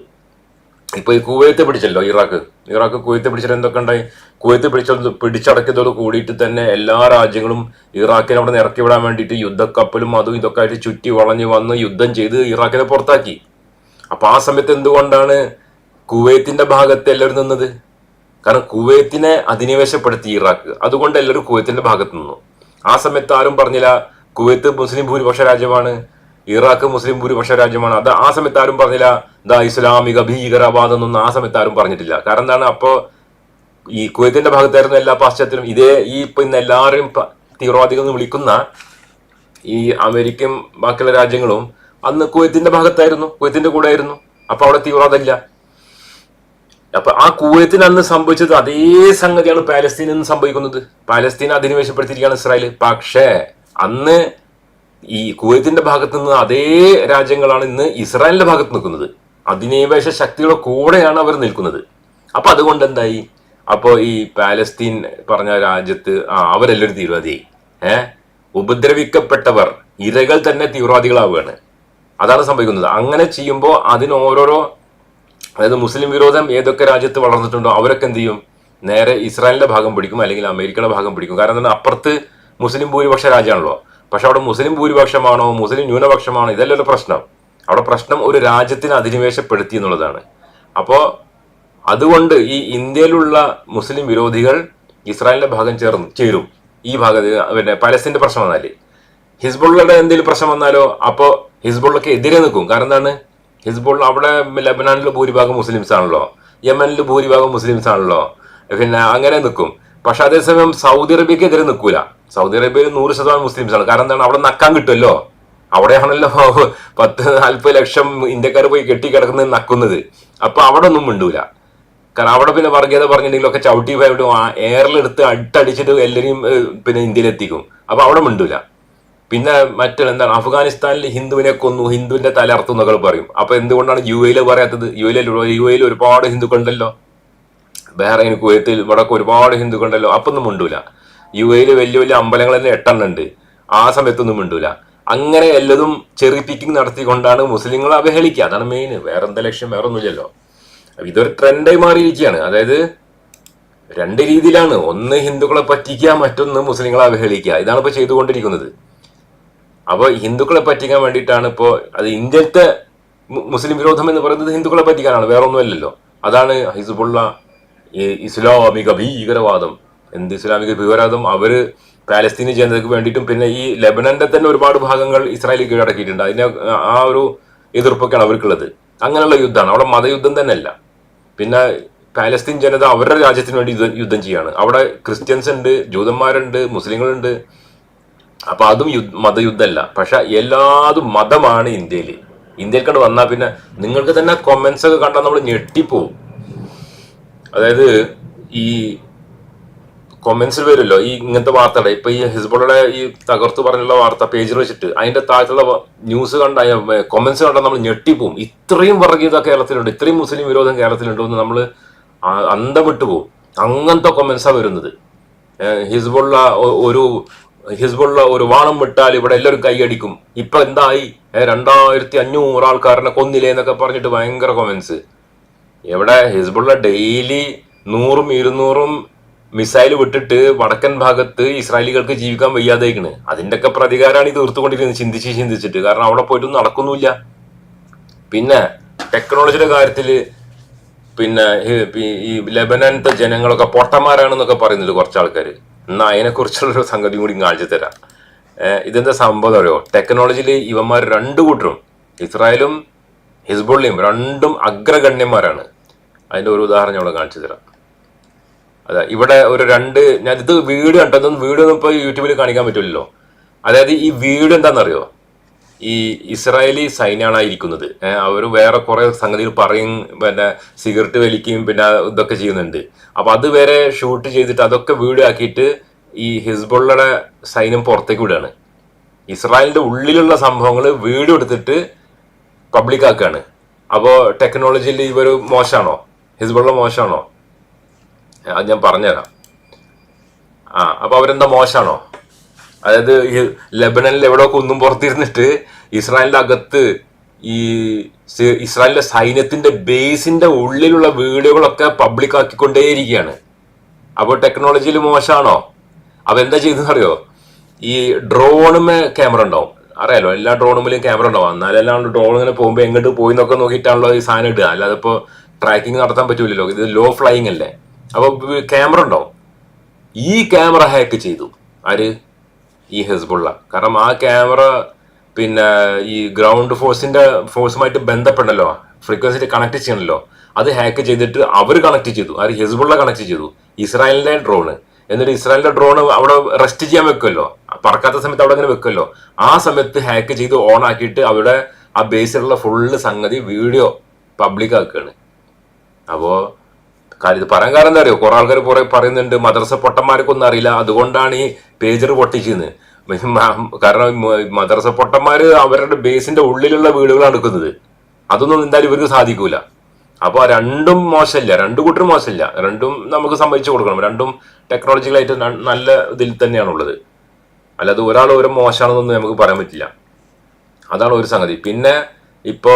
ഇപ്പൊ ഈ കുവൈത്ത് പിടിച്ചല്ലോ ഇറാഖ്. ഇറാഖ് കുവൈത്ത് പിടിച്ചാൽ എന്തൊക്കെ ഉണ്ടായി? കുവൈത്ത് പിടിച്ചത് പിടിച്ചടക്കിയതോട് കൂടിയിട്ട് തന്നെ എല്ലാ രാജ്യങ്ങളും ഇറാഖിനെ അവിടെ നിന്ന് ഇറക്കി വിടാൻ വേണ്ടിയിട്ട് യുദ്ധക്കപ്പലും അതും ഇതൊക്കെ ആയിട്ട് ചുറ്റി വളഞ്ഞു വന്ന് യുദ്ധം ചെയ്ത് ഇറാഖിനെ പുറത്താക്കി. അപ്പൊ ആ സമയത്ത് എന്തുകൊണ്ടാണ് കുവൈത്തിന്റെ ഭാഗത്ത് എല്ലാവരും നിന്നത്? കാരണം കുവൈത്തിനെ അധിനിവേശപ്പെടുത്തി ഇറാഖ്. അതുകൊണ്ട് എല്ലാവരും കുവൈത്തിന്റെ ഭാഗത്ത് നിന്നു. ആ സമയത്ത് ആരും പറഞ്ഞില്ല കുവൈത്ത് മുസ്ലിം ഭൂരിപക്ഷ രാജ്യമാണ് ഇറാഖ് മുസ്ലിം ഭൂരിപക്ഷ രാജ്യമാണ്. അത് ആ സമയത്ത് ആരും പറഞ്ഞില്ല ദാ ഇസ്ലാമിക ഭീകരവാദം എന്നൊന്നും ആ സമയത്ത് ആരും പറഞ്ഞിട്ടില്ല. കാരണം എന്താണ്? അപ്പോ ഈ കുവൈത്തിന്റെ ഭാഗത്തായിരുന്നു എല്ലാ പാശ്ചാത്യരും ഇതേ ഈ ഇപ്പൊ ഇന്ന് എല്ലാവരും തീവ്രവാദികൾ എന്ന് വിളിക്കുന്ന ഈ അമേരിക്കയും ബാക്കിയുള്ള രാജ്യങ്ങളും അന്ന് കുവൈത്തിന്റെ ഭാഗത്തായിരുന്നു കുവൈത്തിന്റെ കൂടെ ആയിരുന്നു അപ്പൊ അവിടെ തീവ്രവാദമില്ല അപ്പൊ ആ കുവൈത്തിന് അന്ന് സംഭവിച്ചത് അതേ സംഗതിയാണ് പാലസ്തീനിൽ നിന്ന് സംഭവിക്കുന്നത്. പാലസ്തീൻ അധിനിവേശപ്പെടുത്തിയിരിക്കുകയാണ് ഇസ്രായേൽ. പക്ഷേ അന്ന് ഈ കുവൈത്തിന്റെ ഭാഗത്ത് നിന്ന് അതേ രാജ്യങ്ങളാണ് ഇന്ന് ഇസ്രായേലിന്റെ ഭാഗത്ത് നിൽക്കുന്നത്. അധിനിവേശ ശക്തികളെ കൂടെയാണ് അവർ നിൽക്കുന്നത്. അപ്പൊ അതുകൊണ്ട് എന്തായി? അപ്പോ ഈ പാലസ്തീൻ പറഞ്ഞ രാജ്യത്ത് ആ അവരെല്ലാവരും തീവ്രവാദിയായി ഏഹ് ഉപദ്രവിക്കപ്പെട്ടവർ ഇരകൾ തന്നെ തീവ്രവാദികളാവുകയാണ്. അതാണ് സംഭവിക്കുന്നത്. അങ്ങനെ ചെയ്യുമ്പോൾ അതിന് ഓരോരോ അതായത് മുസ്ലിം വിരോധം ഏതൊക്കെ രാജ്യത്ത് വളർന്നിട്ടുണ്ടോ അവരൊക്കെ എന്ത് ചെയ്യും? നേരെ ഇസ്രായേലിന്റെ ഭാഗം പിടിക്കും അല്ലെങ്കിൽ അമേരിക്കയുടെ ഭാഗം പിടിക്കും. കാരണം എന്താണ് അപ്പുറത്ത് മുസ്ലിം ഭൂരിപക്ഷ രാജ്യമാണല്ലോ. പക്ഷെ അവിടെ മുസ്ലിം ഭൂരിപക്ഷമാണോ മുസ്ലിം ന്യൂനപക്ഷമാണോ? ഇതല്ലല്ലോ പ്രശ്നം. അവിടെ പ്രശ്നം ഒരു രാജ്യത്തിന് അധിനിവേശപ്പെടുത്തി എന്നുള്ളതാണ്. അപ്പോൾ അതുകൊണ്ട് ഈ ഇന്ത്യയിലുള്ള മുസ്ലിം വിരോധികൾ ഇസ്രായേലിന്റെ ഭാഗം ചേർന്ന് ചേരും. ഈ ഭാഗത്ത് പിന്നെ പലസ്തീന്റെ പ്രശ്നം വന്നാൽ ഹിസ്ബുള്ളയുടെ എന്തെങ്കിലും പ്രശ്നം വന്നാലോ അപ്പോൾ ഹിസ്ബുള്ളക്ക് എതിരെ നിൽക്കും. കാരണം എന്താണ്? ഹിസ്ബുള്ള അവിടെ ലബനാനിൽ ഭൂരിഭാഗം മുസ്ലിംസ് ആണല്ലോ യമനിൽ ഭൂരിഭാഗം മുസ്ലിംസ് ആണല്ലോ പിന്നെ അങ്ങനെ നിൽക്കും. പക്ഷെ അതേസമയം സൗദി അറേബ്യക്ക് എതിരെ നിൽക്കൂല. സൗദി അറേബ്യയിൽ നൂറ് ശതമാനം മുസ്ലിംസ് ആണ് കാരണം എന്താണ്? അവിടെ നക്കാൻ കിട്ടുമല്ലോ. അവിടെയാണല്ലോ പത്ത് നാൽപ്പത് ലക്ഷം ഇന്ത്യക്കാർ പോയി കെട്ടിക്കിടക്കുന്നത് നക്കുന്നത്. അപ്പൊ അവിടെ ഒന്നും മിണ്ടൂല. കാരണം അവിടെ പിന്നെ വർഗീയത പറഞ്ഞിട്ടുണ്ടെങ്കിലൊക്കെ ചവിട്ടി പോയിട്ട് എയറിലെടുത്ത് അട്ടടിച്ചിട്ട് എല്ലാവരെയും പിന്നെ ഇന്ത്യയിലെത്തിക്കും. അപ്പൊ അവിടെ മിണ്ടൂല. പിന്നെ മറ്റേ എന്താണ് അഫ്ഗാനിസ്ഥാനിൽ ഹിന്ദുവിനെ കൊന്നു ഹിന്ദുവിന്റെ തല അറുത്തു എന്നൊക്കെ പറയും. അപ്പൊ എന്തുകൊണ്ടാണ് യു എയിൽ പറയാത്തത്? യു എയിൽ യു എയിൽ ഒരുപാട് ഹിന്ദുക്കളുണ്ടല്ലോ. വേറെ കുവൈത്തിൽ ഇവിടെ ഒരുപാട് ഹിന്ദുക്കളുണ്ടല്ലോ. അപ്പൊ ഒന്നും മിണ്ടൂല. യു എയിൽ വലിയ വലിയ അമ്പലങ്ങൾ തന്നെ എട്ടെണ്ണം ഉണ്ട്. ആ സമയത്തൊന്നും മിണ്ടൂല. അങ്ങനെ എല്ലതും ചെറി പിക്കിംഗ് നടത്തിക്കൊണ്ടാണ് മുസ്ലിങ്ങളെ അവഹേളിക്കുക. അതാണ് മെയിൻ വേറെ എന്താ ലക്ഷ്യം? വേറെ ഒന്നുമില്ലല്ലോ ഇതൊരു ട്രെൻഡായി മാറിയിരിക്കുകയാണ്. അതായത് രണ്ട് രീതിയിലാണ്. ഒന്ന് ഹിന്ദുക്കളെ പറ്റിക്കുക മറ്റൊന്ന് മുസ്ലിങ്ങളെ അവഹേളിക്കുക. ഇതാണ് ഇപ്പൊ ചെയ്തുകൊണ്ടിരിക്കുന്നത്. അപ്പോൾ ഹിന്ദുക്കളെ പറ്റിക്കാൻ വേണ്ടിയിട്ടാണ് ഇപ്പോൾ അത് ഇന്ത്യത്തെ മുസ്ലിം വിരോധം എന്ന് പറയുന്നത് ഹിന്ദുക്കളെ പറ്റിക്കാനാണ്. വേറെ ഒന്നുമല്ലല്ലോ അതാണ് ഹിസുബുള്ള ഇസ്ലാമിക ഭീകരവാദം. എന്ത് ഇസ്ലാമിക ഭീകരവാദം? അവർ പാലസ്തീനി ജനതയ്ക്ക് വേണ്ടിയിട്ടും പിന്നെ ഈ ലെബനന്റെ തന്നെ ഒരുപാട് ഭാഗങ്ങൾ ഇസ്രായേലിൽ കീഴടക്കിയിട്ടുണ്ട്. അതിനെ ആ ഒരു എതിർപ്പൊക്കെയാണ് അവർക്കുള്ളത്. അങ്ങനെയുള്ള യുദ്ധമാണ്. അവിടെ മതയുദ്ധം തന്നെ അല്ല പിന്നെ പാലസ്തീൻ ജനത അവരുടെ രാജ്യത്തിന് വേണ്ടി യുദ്ധം ചെയ്യാണ്. അവിടെ ക്രിസ്ത്യൻസ് ഉണ്ട് ജൂതന്മാരുണ്ട് മുസ്ലിങ്ങളുണ്ട്. അപ്പൊ അതും മതയുദ്ധമല്ല. പക്ഷെ എല്ലാതും മതമാണ് ഇന്ത്യയിൽ ഇന്ത്യയിൽ കണ്ട് വന്നാൽ പിന്നെ നിങ്ങൾക്ക് തന്നെ കൊമൻസ് ഒക്കെ കണ്ടാൽ നമ്മൾ ഞെട്ടിപ്പോവും. അതായത് ഈ കൊമന്റ്സിൽ വരുമല്ലോ ഈ ഇങ്ങനത്തെ വാർത്തകളെ. ഇപ്പൊ ഈ ഹിസ്ബോളുടെ ഈ തകർത്തു പറഞ്ഞുള്ള വാർത്ത പേജിൽ വെച്ചിട്ട് അതിന്റെ താഴത്തുള്ള ന്യൂസ് കണ്ട കൊമന്റ്സ് കണ്ടാൽ നമ്മൾ ഞെട്ടിപ്പോവും. ഇത്രയും വർഗീയത കേരളത്തിലുണ്ട് ഇത്രയും മുസ്ലിം വിരോധം കേരളത്തിലുണ്ടോ എന്ന് നമ്മൾ അന്തം വിട്ടു പോവും. അങ്ങനത്തെ കൊമന്റ്സാണ് വരുന്നത്. ഹിസ്ബുള്ള ഒരു ഹിസ്ബുള്ള ഒരു വാണം വിട്ടാൽ ഇവിടെ എല്ലാവരും കൈയടിക്കും ഇപ്പൊ എന്തായി? രണ്ടായിരത്തി അഞ്ഞൂറ് ആൾക്കാരനെ കൊന്നില്ലേ എന്നൊക്കെ പറഞ്ഞിട്ട് ഭയങ്കര കൊമന്റ്സ് എവിടെ? ഹിസ്ബുള്ള ഡെയിലി നൂറും ഇരുന്നൂറും മിസൈൽ വിട്ടിട്ട് വടക്കൻ ഭാഗത്ത് ഇസ്രായേലികൾക്ക് ജീവിക്കാൻ വയ്യാതേക്കണ് അതിന്റെ ഒക്കെ പ്രതികാരമാണ് ഇത് തീർത്തുകൊണ്ടിരിക്കുന്നത്. ചിന്തിച്ച് ചിന്തിച്ചിട്ട്. കാരണം അവിടെ പോയിട്ടൊന്നും നടക്കുന്നില്ല പിന്നെ ടെക്നോളജിയുടെ കാര്യത്തിൽ പിന്നെ ഈ- ഈ- ഈ ജനങ്ങളൊക്കെ പൊട്ടന്മാരാണെന്നൊക്കെ പറയുന്നുണ്ട് കുറച്ച് ആൾക്കാർ എന്നാ അതിനെക്കുറിച്ചുള്ളൊരു സംഗതി കൂടി കാണിച്ചു തരാം. ഇതെന്താ സംഭവം അറിയോ? ടെക്നോളജിയിൽ ഇവന്മാർ രണ്ട് കൂട്ടരും ഇസ്രായേലും ഹിസ്ബുള്ളിയും രണ്ടും അഗ്രഗണ്യന്മാരാണ്. അതിന്റെ ഒരു ഉദാഹരണം ഞങ്ങൾ കാണിച്ചു തരാം. അതെ ഇവിടെ ഒരു രണ്ട് ഞാൻ ഇത് വീഡിയോ കണ്ടോ ഇതൊന്നും വീഡിയോ ഒന്നും ഇപ്പോൾ യൂട്യൂബിൽ കാണിക്കാൻ പറ്റില്ലല്ലോ. അതായത് ഈ വീഡിയോ എന്താണെന്നറിയോ? ഈ ഇസ്രായേലി സൈന്യമാണ് ഇരിക്കുന്നത് അവർ വേറെ കുറെ സംഗതികൾ പറയും പിന്നെ സിഗരറ്റ് വലിക്കുകയും പിന്നെ ഇതൊക്കെ ചെയ്യുന്നുണ്ട്. അപ്പൊ അത് വരെ ഷൂട്ട് ചെയ്തിട്ട് അതൊക്കെ വീഡിയോ ആക്കിയിട്ട് ഈ ഹിസ്ബുള്ളയുടെ സൈന്യം പുറത്തേക്ക് വിടുകയാണ്. ഇസ്രായേലിന്റെ ഉള്ളിലുള്ള സംഭവങ്ങൾ വീഡിയോ എടുത്തിട്ട് പബ്ലിക് ആക്കുകയാണ് അപ്പോൾ ടെക്നോളജിയിൽ ഇവർ മോശമാണോ? ഹിസ്ബുള്ള മോശമാണോ? അത് ഞാൻ പറഞ്ഞുതരാം. ആ അപ്പൊ അവരെന്താ മോശമാണോ? അതായത് ഈ ലെബനനിൽ എവിടെ കുന്നും പുറത്തിരുന്നിട്ട് ഇസ്രായേലിന്റെ അകത്ത് ഈ ഇസ്രായേലിന്റെ സൈന്യത്തിന്റെ ബേസിന്റെ ഉള്ളിലുള്ള വീഡിയോകളൊക്കെ പബ്ലിക് ആക്കിക്കൊണ്ടേയിരിക്കുകയാണ്. അപ്പോൾ ടെക്നോളജിയിൽ മോശമാണോ? അപ്പൊ എന്താ ചെയ്തെന്ന് അറിയോ ഈ ഡ്രോണുമേ ക്യാമറ ഉണ്ടാവും. അറിയാലോ എല്ലാ ഡ്രോണുമിലും ക്യാമറ ഉണ്ടാവും. എന്നാലെല്ലാം ഡ്രോൺ ഇങ്ങനെ പോകുമ്പോൾ എങ്ങോട്ട് പോയി എന്നൊക്കെ നോക്കിയിട്ടാണല്ലോ ഈ സാധനം ഇടുക. അല്ലാതെ ഇപ്പോൾ ട്രാക്കിംഗ് നടത്താൻ പറ്റൂലല്ലോ. ഇത് ലോ ഫ്ലൈയിങ് അല്ലേ? അപ്പൊ ക്യാമറ ഉണ്ടാവും ഈ ക്യാമറ ഹാക്ക് ചെയ്തു. ആര്? ഈ ഹെസ്ബുള്ള. കാരണം ആ ക്യാമറ പിന്നെ ഈ ഗ്രൗണ്ട് ഫോഴ്സിന്റെ ഫോഴ്സുമായിട്ട് ബന്ധപ്പെടണല്ലോ ഫ്രീക്വൻസി കണക്ട് ചെയ്യണല്ലോ. അത് ഹാക്ക് ചെയ്തിട്ട് അവർ കണക്ട് ചെയ്തു. ആര്? ഹെസ്ബുള്ള കണക്ട് ചെയ്തു. ഇസ്രായേലിന്റെ ഡ്രോണ് എന്നിട്ട് ഇസ്രായേലിന്റെ ഡ്രോൺ അവിടെ റെസ്റ്റ് ചെയ്യാൻ വെക്കുമല്ലോ പറക്കാത്ത സമയത്ത് അവിടെ അങ്ങനെ വെക്കുമല്ലോ ആ സമയത്ത് ഹാക്ക് ചെയ്ത് ഓൺ ആക്കിയിട്ട് അവിടെ ആ ബേസിലുള്ള ഫുള്ള് സംഗതി വീഡിയോ പബ്ലിക് ആക്കുകയാണ്. അപ്പോ കാര്യം ഇത് പറയാൻ കാരണം എന്താ അറിയോ? കുറെ ആൾക്കാർ കുറെ പറയുന്നുണ്ട് മദ്രസ പൊട്ടന്മാർക്കൊന്നും അറിയില്ല. അതുകൊണ്ടാണ് ഈ പേജർ പൊട്ടിക്കുന്നത് കാരണം മദ്രസ പൊട്ടന്മാർ അവരുടെ ബേസിന്റെ ഉള്ളിലുള്ള വീടുകളാണ് എടുക്കുന്നത്. അതൊന്നും എന്തായാലും ഇവർക്ക് സാധിക്കൂല. അപ്പൊ ആ രണ്ടും മോശമില്ല. രണ്ടു കൂട്ടരും മോശമില്ല. രണ്ടും നമുക്ക് സമ്മതിച്ചു കൊടുക്കണം. രണ്ടും ടെക്നോളജിക്കലായിട്ട് നല്ല ഇതിൽ തന്നെയാണുള്ളത്. അല്ലാതെ ഒരാൾ ഒരു മോശമാണെന്നൊന്നും നമുക്ക് പറയാൻ പറ്റില്ല. അതാണ് ഒരു സംഗതി. പിന്നെ ഇപ്പോ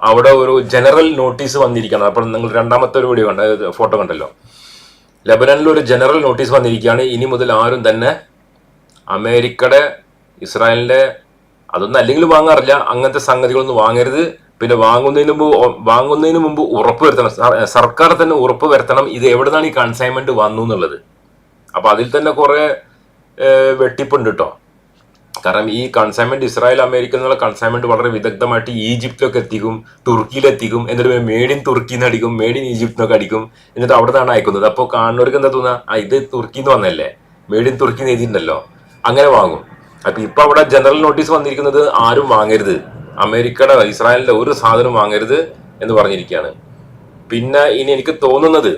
അവിടെ ഒരു ജനറൽ നോട്ടീസ് വന്നിരിക്കണം. അപ്പോൾ നിങ്ങൾ രണ്ടാമത്തെ ഒരു വീഡിയോ കണ്ട? ഫോട്ടോ കണ്ടല്ലോ. ലബനനിൽ ഒരു ജനറൽ നോട്ടീസ് വന്നിരിക്കുകയാണ്. ഇനി മുതൽ ആരും തന്നെ അമേരിക്കയുടെ ഇസ്രായേലിന്റെ അതൊന്നും അല്ലെങ്കിൽ വാങ്ങാറില്ല. അങ്ങനത്തെ സംഗതികളൊന്നും വാങ്ങരുത്. പിന്നെ വാങ്ങുന്നതിന് മുമ്പ് വാങ്ങുന്നതിന് മുമ്പ് ഉറപ്പ് വരുത്തണം. സർ- സർക്കാർ തന്നെ ഉറപ്പ് വരുത്തണം. ഇത് എവിടെ ഈ കൺസൈൻമെന്റ് വന്നു എന്നുള്ളത്. അപ്പൊ അതിൽ തന്നെ കുറെ വെട്ടിപ്പുണ്ട് കേട്ടോ. കാരണം ഈ കൺസൈൻമെന്റ് ഇസ്രായേൽ അമേരിക്ക എന്നുള്ള കൺസൈൻമെന്റ് വളരെ വിദഗ്ധമായിട്ട് ഈജിപ്തിലൊക്കെ എത്തിക്കും തുർക്കിയിലെത്തിക്കും എന്നിട്ട് മേഡ് ഇൻ തുർക്കി എന്ന് അടിക്കും മേഡ് ഇൻ ഈജിപ്ത് എന്നൊക്കെ അടിക്കും എന്നിട്ട് അവിടെ നിന്നാണ് അയക്കുന്നത്. അപ്പോൾ കാണുന്നവർക്ക് എന്താ തോന്നുക ആ ഇത് നിന്ന് വന്നല്ലേ മേഡ് ഇൻ തുർക്കി എന്ന് എഴുതിയിട്ടുണ്ടല്ലോ. അങ്ങനെ വാങ്ങും. അപ്പൊ ഇപ്പൊ അവിടെ ജനറൽ നോട്ടീസ് വന്നിരിക്കുന്നത് ആരും വാങ്ങരുത്. അമേരിക്കയുടെ ഇസ്രായേലിന്റെ ഒരു സാധനം വാങ്ങരുത് എന്ന് പറഞ്ഞിരിക്കുകയാണ്. പിന്നെ ഇനി എനിക്ക് തോന്നുന്നത്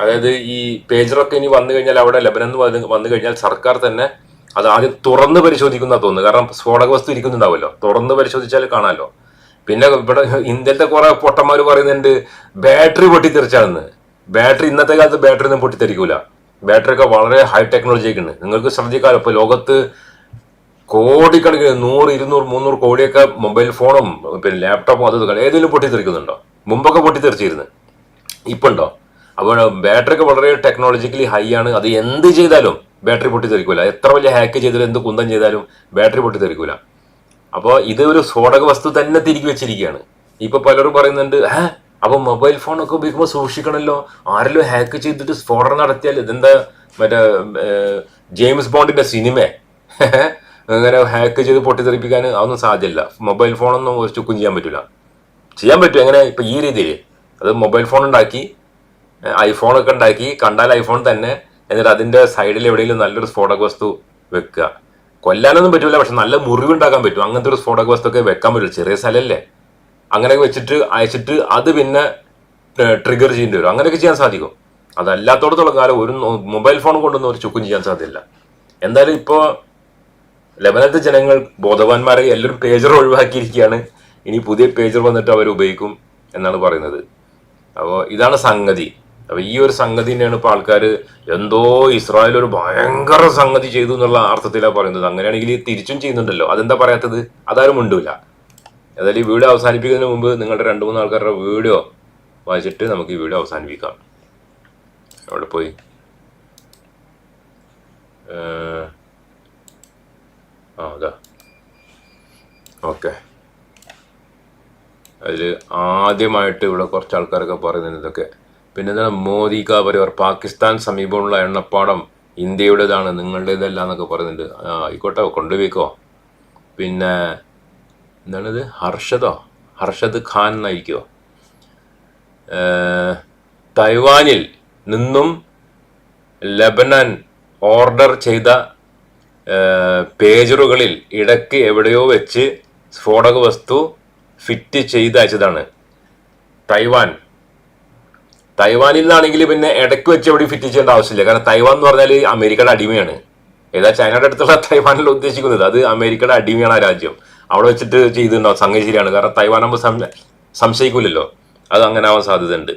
അതായത് ഈ പേജറൊക്കെ ഇനി വന്നു കഴിഞ്ഞാൽ അവിടെ വന്ന് വന്നു കഴിഞ്ഞാൽ സർക്കാർ തന്നെ അത് ആദ്യം തുറന്ന് പരിശോധിക്കുന്ന തോന്നുന്നു. കാരണം സ്ഫോടക വസ്തു ഇരിക്കുന്നുണ്ടാവുമല്ലോ. തുറന്ന് പരിശോധിച്ചാൽ കാണാമല്ലോ. പിന്നെ ഇവിടെ ഇന്ത്യത്തെ കുറെ പൊട്ടന്മാർ പറയുന്നുണ്ട് ബാറ്ററി പൊട്ടിത്തെറിച്ചാണെന്ന്. ബാറ്ററി ഇന്നത്തെ കാലത്ത് ബാറ്ററി ഒന്നും പൊട്ടിത്തെറിക്കൂല. ബാറ്ററി ഒക്കെ വളരെ ഹൈ ടെക്നോളജി ഒക്കെ ഉണ്ട് നിങ്ങൾക്ക് ശ്രദ്ധിക്കാമല്ലോ ഇപ്പൊ ലോകത്ത് കോടിക്കണക്കിന് നൂറ് ഇരുന്നൂറ് മുന്നൂറ് കോടിയൊക്കെ മൊബൈൽ ഫോണും പിന്നെ ലാപ്ടോപ്പും അത് ഏതെങ്കിലും പൊട്ടിത്തെറിക്കുന്നുണ്ടോ? മുമ്പൊക്കെ പൊട്ടിത്തെറിച്ചിരുന്നു. ഇപ്പൊ ഉണ്ടോ അപ്പോൾ ബാറ്ററി ഒക്കെ വളരെ ടെക്നോളജിക്കലി ഹൈ ആണ്. അത് എന്ത് ചെയ്താലും ബാറ്ററി പൊട്ടിത്തെറിക്കൂല. എത്ര വലിയ ഹാക്ക് ചെയ്താലും എന്ത് കുന്തം ചെയ്താലും ബാറ്ററി പൊട്ടിത്തെറിക്കൂല. അപ്പോൾ ഇത് ഒരു സ്ഫോടക വസ്തു തന്നെ തിരികെ വെച്ചിരിക്കുകയാണ്. ഇപ്പൊ പലരും പറയുന്നുണ്ട് ഏഹ് അപ്പൊ മൊബൈൽ ഫോണൊക്കെ ഉപയോഗിക്കുമ്പോൾ സൂക്ഷിക്കണമല്ലോ ആരെങ്കിലും ഹാക്ക് ചെയ്തിട്ട് സ്ഫോടനം നടത്തിയാൽ ഇതെന്താ മറ്റേ ജെയിംസ് ബോണ്ടിന്റെ സിനിമ? അങ്ങനെ ഹാക്ക് ചെയ്ത് പൊട്ടിത്തെറിപ്പിക്കാൻ അതൊന്നും സാധ്യമല്ല. മൊബൈൽ ഫോണൊന്നും ഒരു ചുക്കും ചെയ്യാൻ പറ്റില്ല ചെയ്യാൻ പറ്റും. എങ്ങനെ? ഇപ്പൊ ഈ രീതിയിൽ. അത് മൊബൈൽ ഫോൺ ഉണ്ടാക്കി ഐഫോണൊക്കെ ഉണ്ടാക്കി കണ്ടാൽ ഐഫോൺ തന്നെ എന്നിട്ട് അതിന്റെ സൈഡിൽ എവിടെയെങ്കിലും നല്ലൊരു സ്ഫോടക വസ്തു വെക്കുക. കൊല്ലാനൊന്നും പറ്റില്ല പക്ഷെ നല്ല മുറിവുണ്ടാക്കാൻ പറ്റും. അങ്ങനത്തെ ഒരു സ്ഫോടക വസ്തു ഒക്കെ വെക്കാൻ പറ്റുള്ളൂ ചെറിയ സ്ഥലമല്ലേ അങ്ങനെയൊക്കെ വെച്ചിട്ട് അയച്ചിട്ട് അത് പിന്നെ ട്രിഗർ ചെയ്യേണ്ടി വരും. അങ്ങനെയൊക്കെ ചെയ്യാൻ സാധിക്കും. അതല്ലാത്തോടത്തോളം കാലം ഒരു മൊബൈൽ ഫോൺ കൊണ്ടൊന്നും ഒരു ചുക്കും ചെയ്യാൻ സാധ്യല്ല. എന്തായാലും ഇപ്പോൾ ലെബനത്തെ ജനങ്ങൾ ബോധവാന്മാരെ എല്ലാവരും പേജർ ഒഴിവാക്കിയിരിക്കുകയാണ്. ഇനി പുതിയ പേജർ വന്നിട്ട് അവർ ഉപയോഗിക്കും എന്നാണ് പറയുന്നത്. അപ്പോൾ ഇതാണ് സംഗതി. അപ്പോൾ ഈ ഒരു സംഗതി തന്നെയാണ് ഇപ്പോൾ ആൾക്കാർ എന്തോ ഇസ്രായേൽ ഒരു ഭയങ്കര സംഗതി ചെയ്തു എന്നുള്ള അർത്ഥത്തിലാണ് പറയുന്നത്. അങ്ങനെയാണെങ്കിൽ തിരിച്ചും ചെയ്യുന്നുണ്ടല്ലോ. അതെന്താ പറയാത്തത്? അതാരും ഉണ്ടൂല ഏതായാലും ഈ വീഡിയോ അവസാനിപ്പിക്കുന്നതിന് മുമ്പ് നിങ്ങളുടെ രണ്ട് മൂന്ന് ആൾക്കാരുടെ വീഡിയോ വായിച്ചിട്ട് നമുക്ക് ഈ വീഡിയോ അവസാനിപ്പിക്കാം. അവിടെ പോയി. ആ അതാ ഓക്കെ. അതിൽ ആദ്യമായിട്ട് ഇവിടെ കുറച്ച് ആൾക്കാരൊക്കെ പറയുന്നത് ഇതൊക്കെ പിന്നെ എന്താണ്? മോദി കാ പരിവർ പാകിസ്ഥാൻ സമീപമുള്ള എണ്ണപ്പാടം ഇന്ത്യയുടേതാണ് നിങ്ങളുടേതല്ല എന്നൊക്കെ പറയുന്നുണ്ട് ആയിക്കോട്ടെ കൊണ്ടുപോയിക്കോ. പിന്നെ എന്താണിത്? ഹർഷദോ? ഹർഷദ് ഖാൻ എന്നായിരിക്കുമോ ഏഹ്, തൈവാനിൽ നിന്നും ലബനൻ ഓർഡർ ചെയ്ത പേജറുകളിൽ ഇടയ്ക്ക് എവിടെയോ വെച്ച് സ്ഫോടക വസ്തു ഫിറ്റ് ചെയ്ത് അയച്ചതാണ് തൈവാൻ. തൈവാനിൽ നിന്നാണെങ്കിൽ പിന്നെ ഇടയ്ക്ക് വെച്ച് എവിടെയും ഫിറ്റ് ചെയ്യേണ്ട ആവശ്യമില്ല. കാരണം തൈവാൻ എന്ന് പറഞ്ഞാൽ അമേരിക്കയുടെ അടിമയാണ്. ഏതാ ചൈനയുടെ അടുത്തുള്ള തൈവാനിൽ ഉദ്ദേശിക്കുന്നത്? അത് അമേരിക്കയുടെ അടിമയാണ് ആ രാജ്യം. അവിടെ വെച്ചിട്ട് ചെയ്തിട്ടുണ്ടാവും സംഗതി ശരിയാണ്. കാരണം തൈവാൻ സംശയിക്കില്ലല്ലോ സംശ സംശയിക്കൂലല്ലോ. അത് അങ്ങനെ ആവാൻ സാധ്യതയുണ്ട്.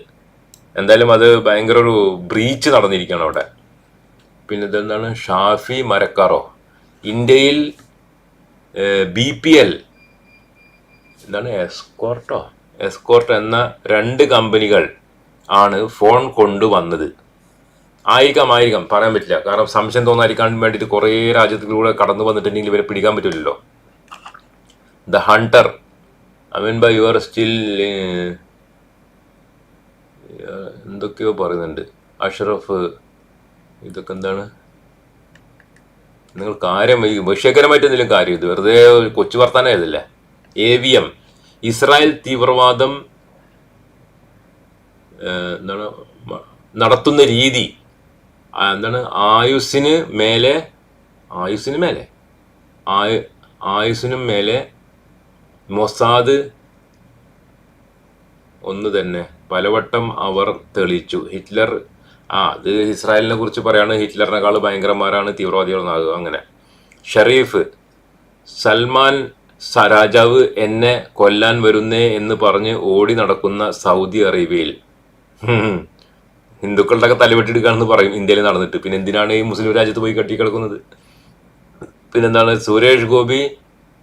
എന്തായാലും അത് ഭയങ്കര ഒരു ബ്രീച്ച് നടന്നിരിക്കുകയാണ് അവിടെ. പിന്നെ ഇതെന്താണ്? ഷാഫി മരക്കാറോ? ഇന്ത്യയിൽ ബി പി എൽ എന്താണ്? എസ്കോർട്ടോ? എസ്കോർട്ട് എന്ന രണ്ട് കമ്പനികൾ ആണ് ഫോൺ കൊണ്ടുവന്നത്. ആയിരിക്കാം ആയിരിക്കാം. പറയാൻ പറ്റില്ല. കാരണം സംശയം തോന്നാതിരിക്കാൻ വേണ്ടിയിട്ട് കുറേ രാജ്യത്തിലൂടെ കടന്നു വന്നിട്ടുണ്ടെങ്കിൽ ഇവരെ പിടിക്കാൻ പറ്റില്ലല്ലോ. The hunter I mean by R still എന്തൊക്കെയോ പറയുന്നുണ്ട്. അഷറഫ് ഇതൊക്കെ എന്താണ്? നിങ്ങൾ കാര്യം വിഷയകരമായിട്ട് എന്തെങ്കിലും കാര്യം ഇത് വെറുതെ കൊച്ചു വർത്താനം ഏതല്ലേ എ വി എം ഇസ്രായേൽ തീവ്രവാദം എന്താണ് നടത്തുന്ന രീതി. എന്താണ് ആയുസ്സിന് മേലെ ആയുസ്സിന് മേലെ ആയു ആയുസ്സിനും മേലെ മൊസാദ് ഒന്ന് തന്നെ. പലവട്ടം അവർ തെളിച്ചു ഹിറ്റ്ലർ ആ അത് ഇസ്രായേലിനെ കുറിച്ച് പറയാണ്. ഹിറ്റ്ലറിനേക്കാൾ ഭയങ്കരന്മാരാണ് തീവ്രവാദികളെന്നാകുക അങ്ങനെ. ഷെറീഫ് സൽമാൻ രാജാവ് എന്നെ കൊല്ലാൻ വരുന്നേ എന്ന് പറഞ്ഞ് ഓടി നടക്കുന്ന സൗദി അറേബ്യയിൽ. ഹിന്ദുക്കളുടെ ഒക്കെ തലവെട്ടിയെടുക്കാണെന്ന് പറയും. ഇന്ത്യയിൽ നടന്നിട്ട്. പിന്നെ എന്തിനാണ് ഈ മുസ്ലിം രാജ്യത്ത് പോയി കെട്ടി കിടക്കുന്നത് പിന്നെന്താണ്? സുരേഷ് ഗോപി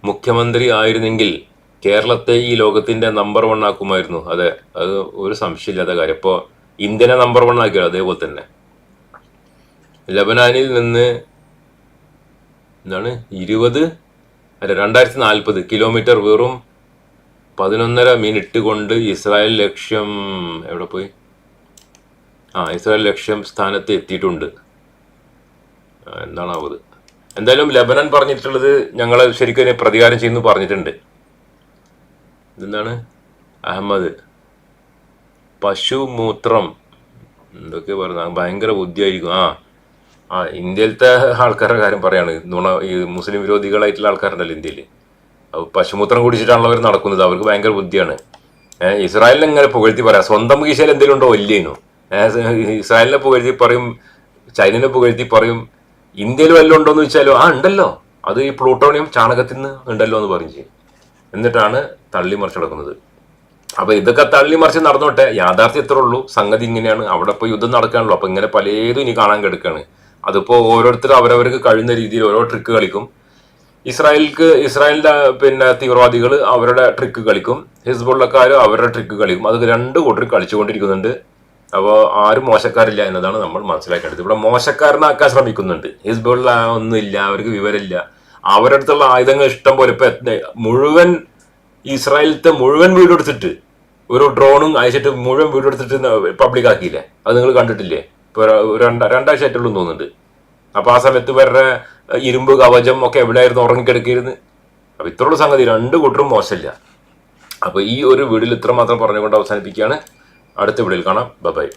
മുഖ്യമന്ത്രി ആയിരുന്നെങ്കിൽ കേരളത്തെ ഈ ലോകത്തിന്റെ നമ്പർ വൺ ആക്കുമായിരുന്നു. അതെ അത് ഒരു സംശയമില്ലാത്ത കാര്യം. ഇപ്പോൾ ഇന്ത്യനെ നമ്പർ വൺ ആക്കിയത് അതേപോലെ തന്നെ. ലബനാനിൽ നിന്ന് എന്താണ്? ഇരുപത് അല്ല രണ്ടായിരത്തി നാൽപ്പത് കിലോമീറ്റർ വെറും പതിനൊന്നര മിനിറ്റ് കൊണ്ട് ഇസ്രായേൽ ലക്ഷ്യം എവിടെ പോയി? ആ ഇസ്രായേൽ ലക്ഷ്യം സ്ഥാനത്ത് എത്തിയിട്ടുണ്ട്. എന്താണാവത്? എന്തായാലും ലബനൻ പറഞ്ഞിട്ടുള്ളത് ഞങ്ങൾ ശരിക്കും പ്രതികാരം ചെയ്യുന്നു പറഞ്ഞിട്ടുണ്ട്. ഇതെന്താണ്? അഹമ്മദ്. പശുമൂത്രം എന്തൊക്കെ പറയുന്നത്? ഭയങ്കര ബുദ്ധിയായിരിക്കും. ആ ആ ഇന്ത്യയിലത്തെ ആൾക്കാരുടെ കാര്യം പറയാണ്. നുണ ഈ മുസ്ലിം വിരോധികളായിട്ടുള്ള ആൾക്കാരുണ്ടല്ലോ ഇന്ത്യയിൽ പശുമൂത്രം കുടിച്ചിട്ടാണല്ലോ അവർ നടക്കുന്നത്. അവർക്ക് ഭയങ്കര ബുദ്ധിയാണ്. ഇസ്രായേലിനെ ഇങ്ങനെ പുകഴ്ത്തി പറയാം. സ്വന്തം കീശയിൽ എന്തെങ്കിലും ഉണ്ടോ? ഏഹ് ഇസ്രായേലിനെ പുകഴ്ത്തി പറയും ചൈനനെ പുകഴ്ത്തി പറയും ഇന്ത്യയിൽ വല്ലതും ഉണ്ടോ എന്ന് വെച്ചാലോ ആ ഉണ്ടല്ലോ. അത് ഈ പ്ലൂട്ടോണിയം ചാണകത്തിൽ നിന്ന് ഉണ്ടല്ലോ എന്ന് പറയും ചെയ്യും. എന്നിട്ടാണ് തള്ളി മറിച്ചടക്കുന്നത് അപ്പൊ ഇതൊക്കെ തള്ളി മറിച്ച് നടന്നോട്ടെ യാഥാർത്ഥ്യം ഇത്രേ ഉള്ളൂ. സംഗതി ഇങ്ങനെയാണ്. അവിടെ ഇപ്പൊ യുദ്ധം നടക്കാണല്ലോ. അപ്പൊ ഇങ്ങനെ പലതും ഇനി കാണാൻ കിടക്കാണ്. അതിപ്പോ ഓരോരുത്തർ അവരവർക്ക് കഴിയുന്ന രീതിയിൽ ഓരോ ട്രിക്ക് കളിക്കും. ഇസ്രായേൽക്ക് ഇസ്രായേലിന്റെ പിന്നെ തീവ്രവാദികൾ അവരുടെ ട്രിക്ക് കളിക്കും. ഹിസ്ബുള്ളക്കാരും അവരുടെ ട്രിക്ക് കളിക്കും. അത് രണ്ട് കൂട്ടർ കളിച്ചുകൊണ്ടിരിക്കുന്നുണ്ട്. അപ്പോൾ ആരും മോശക്കാരില്ല എന്നതാണ് നമ്മൾ മനസ്സിലാക്കേണ്ടത്. ഇവിടെ മോശക്കാരനാക്കാൻ ശ്രമിക്കുന്നുണ്ട്. ഹിസ്ബുള്ള ഒന്നുമില്ല അവർക്ക് വിവരമില്ല. അവരുടെ അടുത്തുള്ള ആയുധങ്ങൾ ഇഷ്ടം പോലെ ഇപ്പൊ മുഴുവൻ ഇസ്രായേലത്തെ മുഴുവൻ വീടെടുത്തിട്ട് ഒരു ഡ്രോണും അയച്ചിട്ട് മുഴുവൻ വീടെടുത്തിട്ട് പബ്ലിക് ആക്കിയില്ലേ? അത് നിങ്ങൾ കണ്ടിട്ടില്ലേ? ഇപ്പൊ രണ്ട രണ്ടാഴ്ച ആയിട്ടുള്ളൂ തോന്നുന്നുണ്ട്. അപ്പൊ ആ സമയത്ത് ഇവരുടെ ഇരുമ്പ് കവചം ഒക്കെ എവിടെയായിരുന്നു ഉറങ്ങിക്കിടക്കിയിരുന്നു? അപ്പൊ ഇത്രയുള്ള സംഗതി രണ്ട് കൂട്ടരും മോശമില്ല. അപ്പൊ ഈ ഒരു വീടിൽ ഇത്ര മാത്രം പറഞ്ഞുകൊണ്ട് അവസാനിപ്പിക്കുകയാണ്. அடுத்த வீடியோவில் காணாம் பபாய்